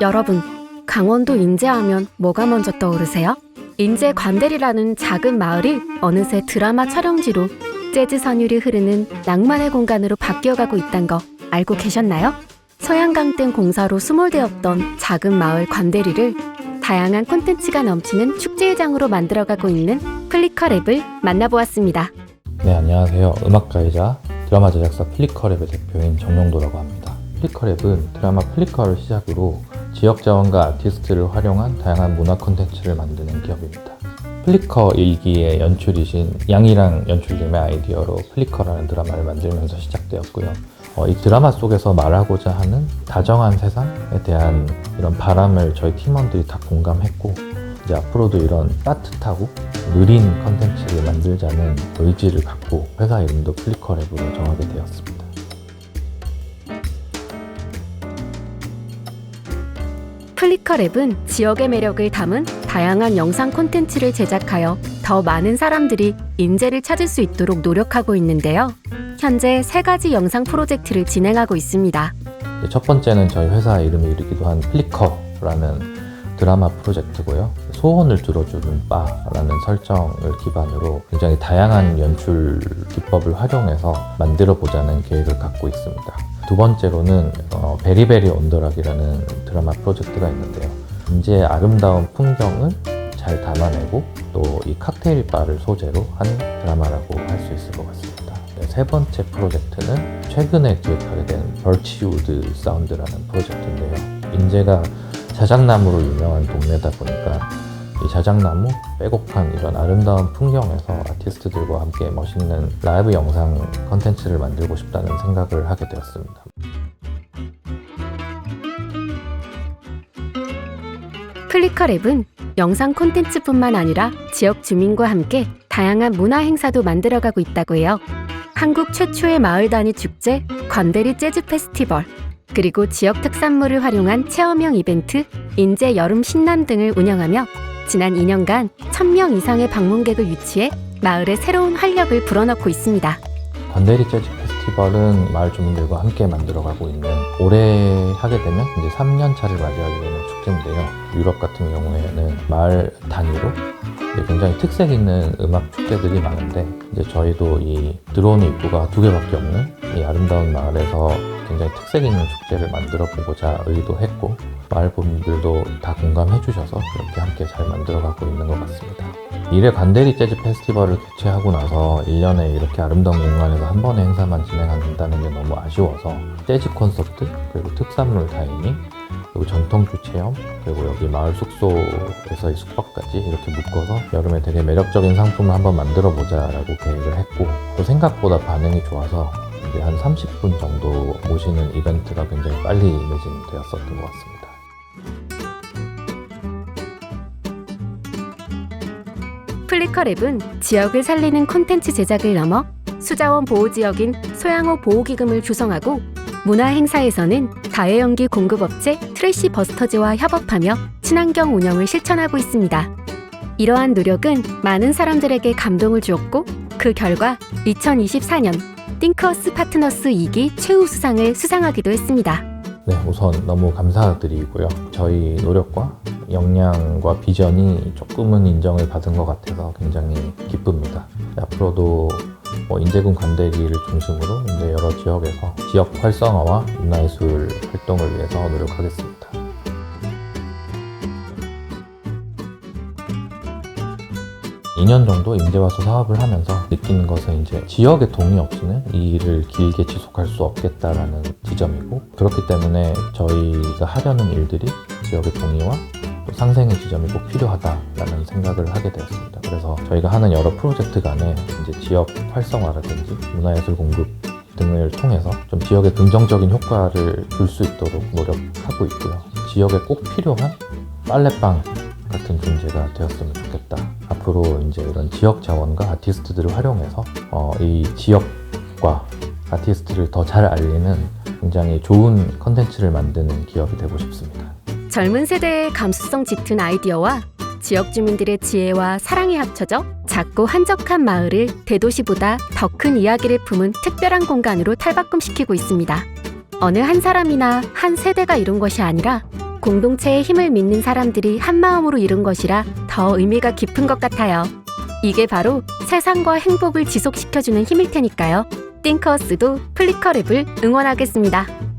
여러분, 강원도 인제하면 뭐가 먼저 떠오르세요? 인제 관대리라는 작은 마을이 어느새 드라마 촬영지로 재즈 선율이 흐르는 낭만의 공간으로 바뀌어가고 있단 거 알고 계셨나요? 소양강 댐 공사로 수몰되었던 작은 마을 관대리를 다양한 콘텐츠가 넘치는 축제회장으로 만들어가고 있는 플리커랩을 만나보았습니다. 네, 안녕하세요. 음악가이자 드라마 제작사 플리커랩의 대표인 정용도라고 합니다. 플리커랩은 드라마 플리커를 시작으로 지역 자원과 아티스트를 활용한 다양한 문화 콘텐츠를 만드는 기업입니다. 플리커 일기의 연출이신 양이랑 연출님의 아이디어로 플리커라는 드라마를 만들면서 시작되었고요. 어, 이 드라마 속에서 말하고자 하는 다정한 세상에 대한 이런 바람을 저희 팀원들이 다 공감했고 이제 앞으로도 이런 따뜻하고 느린 컨텐츠를 만들자는 의지를 갖고 회사 이름도 플리커랩으로 정하게 되었습니다. 플리커랩은 지역의 매력을 담은 다양한 영상 콘텐츠를 제작하여 더 많은 사람들이 인재를 찾을 수 있도록 노력하고 있는데요. 현재 세 가지 영상 프로젝트를 진행하고 있습니다. 첫 번째는 저희 회사 이름이기도 한 플리커라는 드라마 프로젝트고요. 소원을 들어주는 바라는 설정을 기반으로 굉장히 다양한 연출 기법을 활용해서 만들어 보자는 계획을 갖고 있습니다. 두 번째로는 어, 베리베리 온더락이라는 드라마 프로젝트가 있는데요. 이제 아름다운 풍경을 잘 담아내고 또 이 칵테일 바를 소재로 한 드라마라고 할 수 있을 것 같습니다. 네, 세 번째 프로젝트는 최근에 기획하게 된 벌치우드 사운드라는 프로젝트인데요. 인제가 자작나무로 유명한 동네다 보니까 이 자작나무 빼곡한 이런 아름다운 풍경에서 아티스트들과 함께 멋있는 라이브 영상 컨텐츠를 만들고 싶다는 생각을 하게 되었습니다. 플리커랩은 영상 콘텐츠뿐만 아니라 지역 주민과 함께 다양한 문화 행사도 만들어가고 있다고 해요. 한국 최초의 마을 단위 축제 관대리 재즈 페스티벌 그리고 지역 특산물을 활용한 체험형 이벤트 인제 여름 신남 등을 운영하며 지난 2년간 1000명 이상의 방문객을 유치해 마을에 새로운 활력을 불어넣고 있습니다. 관대리 재즈 페스티벌은 마을 주민들과 함께 만들어가고 있는 올해 하게 되면 이제 3년 차를 맞이하게 되는 축제인데요. 유럽 같은 경우에는 마을 단위로 굉장히 특색 있는 음악 축제들이 많은데 이제 저희도 이 드론 입구가 두 개밖에 없는 이 아름다운 마을에서 굉장히 특색 있는 축제를 만들어 보고자 의도했고 마을 분들도 다 공감해 주셔서 이렇게 함께 잘 만들어 가고 있는 것 같습니다. 미래 관대리 재즈 페스티벌을 개최하고 나서 1년에 이렇게 아름다운 공간에서 한 번의 행사만 진행한다는 게 너무 아쉬워서 재즈 콘서트 그리고 특산물 다이닝 그리고 전통주 체험 그리고 여기 마을 숙소에서의 숙박까지 이렇게 묶어서 여름에 되게 매력적인 상품을 한번 만들어 보자라고 계획을 했고 또 생각보다 반응이 좋아서 이제 한 30분 정도 모시는 이벤트가 굉장히 빨리 매진되었었던 것 같습니다. 플리커랩은 지역을 살리는 콘텐츠 제작을 넘어 수자원 보호 지역인 소양호 보호기금을 조성하고 문화 행사에서는 다해연기 공급업체 트래시 버스터즈와 협업하며 친환경 운영을 실천하고 있습니다. 이러한 노력은 많은 사람들에게 감동을 주었고 그 결과 2024년 띵크어스 파트너스 2기 최우 수상을 수상하기도 했습니다. 네, 우선 너무 감사드리고요. 저희 노력과 역량과 비전이 조금은 인정을 받은 것 같아서 굉장히 기쁩니다. 앞으로도 뭐 인제군 관대리를 중심으로 여러 지역에서 지역 활성화와 문화예술 활동을 위해서 노력하겠습니다. 이년 정도 인제 와서 사업을 하면서 느끼는 것은 이제 지역의 동의 없이는 이 일을 길게 지속할 수 없겠다라는 지점이고 그렇기 때문에 저희가 하려는 일들이 지역의 동의와 또 상생의 지점이 꼭 필요하다라는 생각을 하게 되었습니다. 그래서 저희가 하는 여러 프로젝트 간에 이제 지역 활성화라든지 문화예술 공급 등을 통해서 좀 지역에 긍정적인 효과를 줄 수 있도록 노력하고 있고요. 지역에 꼭 필요한 빨래방 같은 존재가 되었으면 좋겠다. 앞으로 이제 이런 지역 자원과 아티스트들을 활용해서 어, 이 지역과 아티스트를 더 잘 알리는 굉장히 좋은 컨텐츠를 만드는 기업이 되고 싶습니다. 젊은 세대의 감수성 짙은 아이디어와 지역 주민들의 지혜와 사랑이 합쳐져 작고 한적한 마을을 대도시보다 더 큰 이야기를 품은 특별한 공간으로 탈바꿈시키고 있습니다. 어느 한 사람이나 한 세대가 이룬 것이 아니라 공동체의 힘을 믿는 사람들이 한 마음으로 이룬 것이라 더 의미가 깊은 것 같아요. 이게 바로 세상과 행복을 지속시켜주는 힘일 테니까요. 띵커스도 플리커랩을 응원하겠습니다.